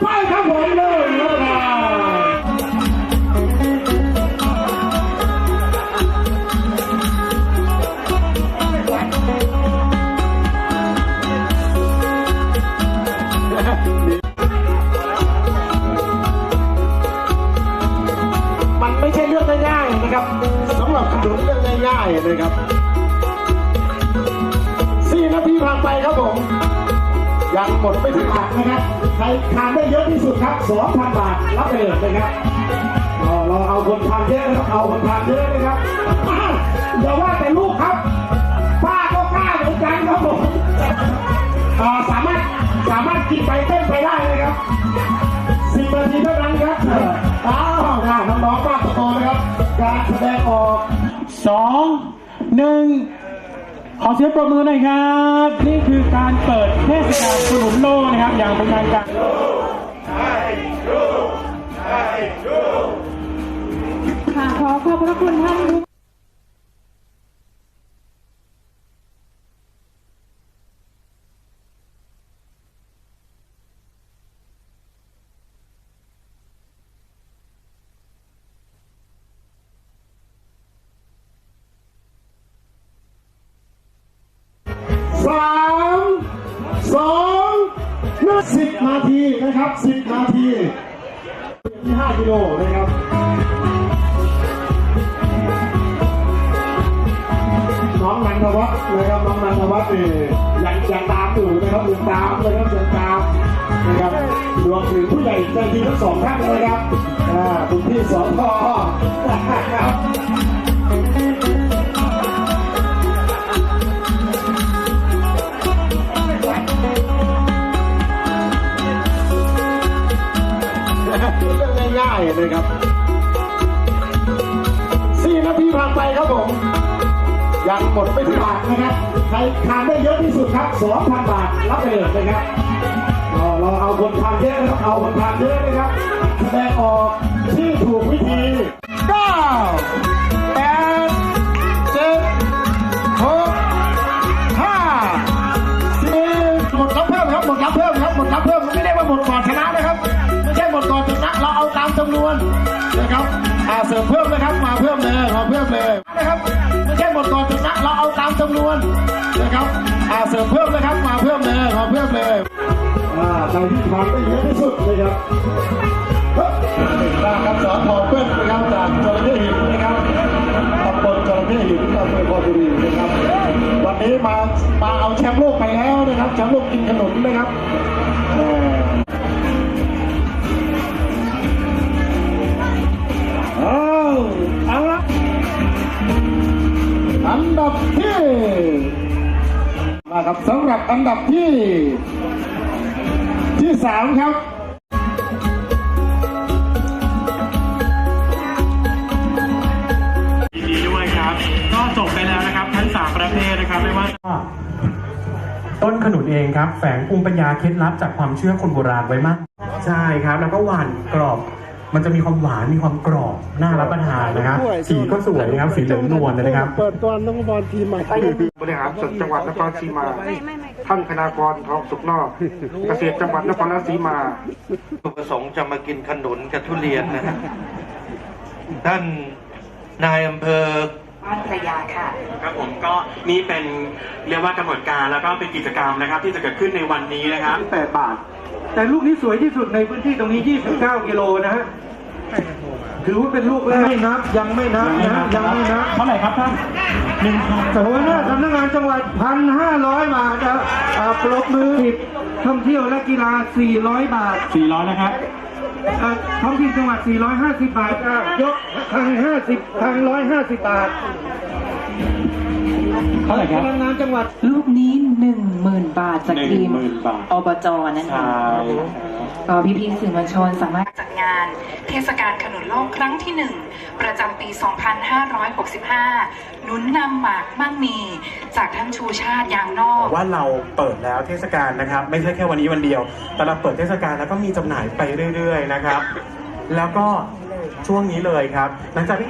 ไฟครับผมเลยแล้วนะมันไม่ใช่เรื่องง่ายๆนะครับสำหรับขนมเรื่องง่ายๆนะครับสี่นาทีผ่านไปครับผม ยังหมดไม่ถึงบาทนะครับ ใครทานได้เยอะที่สุดครับ2,000บาทรับไปเลยนะครับเราเราเอาคนทานเยอะนะครับเอาคนทานเยอะนะครับอ้าวอย่าว่าแต่ลูกครับ ป้าก็กล้าเหมือนกันครับผมอ่าสามารถสามารถกินไปเต้นไปได้นะครับสิบนาทีเท่านั้นครับเอออ้าวนะน้องๆป้าโตๆนะครับ การแสดงออกสองหนึ่ง ขอเสียงปรบมือหน่อยครับ นี่คือการเปิดเทศกาลขนมโลกนะครับ อย่างเป็นทางการค่ะขอขอบพระคุณท่านทุ สิบนาทีนะครับสิบนาทีที่ห้ากิโลนะครับน้องนันทวัฒน์นะครับน้องนันทวัฒน์นี่ยังยังตามอยู่นะครับยังตามนะครับยังตามนะครับรวมถึงผู้ใหญ่ใจดีทั้งสองท่านเลยครับอ่าคุณพี่สองพ่อครับ เรื่องง่ายๆเลยครับสี่นาทีผ่านไปครับผมยังหมดไม่ถึงบาทนะครับใครทานได้เยอะที่สุดครับสองพันบาทรับไปเลยนะครับเราเราเอาคนทานเยอะนะครับเอาคนทานเยอะนะครับแสดงออกที่ถูกวิธี มาเพิ่มเลยนะครับไม่ใช่หมดก่อนชนะเราเอาตามจำนวนนะครับอ่าเสริมเพิ่มนะครับมาเพิ่มเลยมาเพิ่มเลยอ่าใครที่ทานได้เยอะที่สุดนะครับเฮ้ยนะครับสอนพอเพื่อนนะครับจากจระเข้หินนะครับตำบลจระเข้หินอำเภอคอนบุรีนะครับ วันนี้มามาเอาแชมป์โลกไปแล้วนะครับแชมป์โลกกินขนมนะครับ อันดับที่นะครับสำหรับอันดับที่ ที่สามครับยินดีด้วยครับ ก็จบไปแล้วนะครับ ทั้งสามประเภทนะครับไม่ว่าต้นขนุนเองครับ แฝงภูมิปัญญาเคล็ดลับจากความเชื่อคนโบราณไว้มาก ใช่ครับ แล้วก็หวานกรอบ มันจะมีความหวานมีความกรอบน่ารับประทานนะครับสีก็สวยนะครับสีเหลืองนวลเลยนะครับเปิดตัวนักบอลทีมใหม่บริหารส่วนจังหวัดนครศรีมา ท่านคณากรทองสุกนอก เกษตรจังหวัดนครราชสีมาจุดประสงค์จะมากินขนุนกับทุเรียนนะฮะท่านนายอำเภอบ้านพระยาค่ะครับผมก็นี่เป็นเรียกว่ากำหนดการแล้วก็เป็นกิจกรรมนะครับ ที่จะเกิดขึ้นในวันนี้นะครับ8บาท แต่ลูกนี้สวยที่สุดในพื้นที่ตรงนี้ 29 กิโลนะฮะถือว่าเป็นลูกแรกไม่นับ ยังไม่นับนะฮะยังไม่นับเท่าไหร่ครับท่านหนึ่งพันแต่หัวหน้าสำนักงานจังหวัด1,500บาทนะอ่าปรบมือผิดท่องเที่ยวและกีฬา 400 บาทสี่ร้อยนะครับอ่าท้องถิ่นจังหวัด 450 บาทอ่ายกทาง50ทาง150 บาท เท่าไหร่ครับพลังงานจังหวัด ลูกนี้หนึ่งหมื่นบาทจากทีม10,000บาท อบจนั่นเอใช่งก็พี่ๆสื่อมวลชนสามารถ จัดงานเทศกาลขนุนโลกครั้งที่หนึ่งประจำปี 2565นุนนำหมากมั่งมี จากท่านชูชาติยางนอก ว่าเราเปิดแล้วเทศกาลนะครับ ไม่ใช่แค่วันนี้วันเดียว แต่เราเปิดเทศกาลแล้วก็มีจำหน่ายไปเรื่อย ๆ นะครับ แล้วก็ช่วงนี้เลยครับ หลังจากที่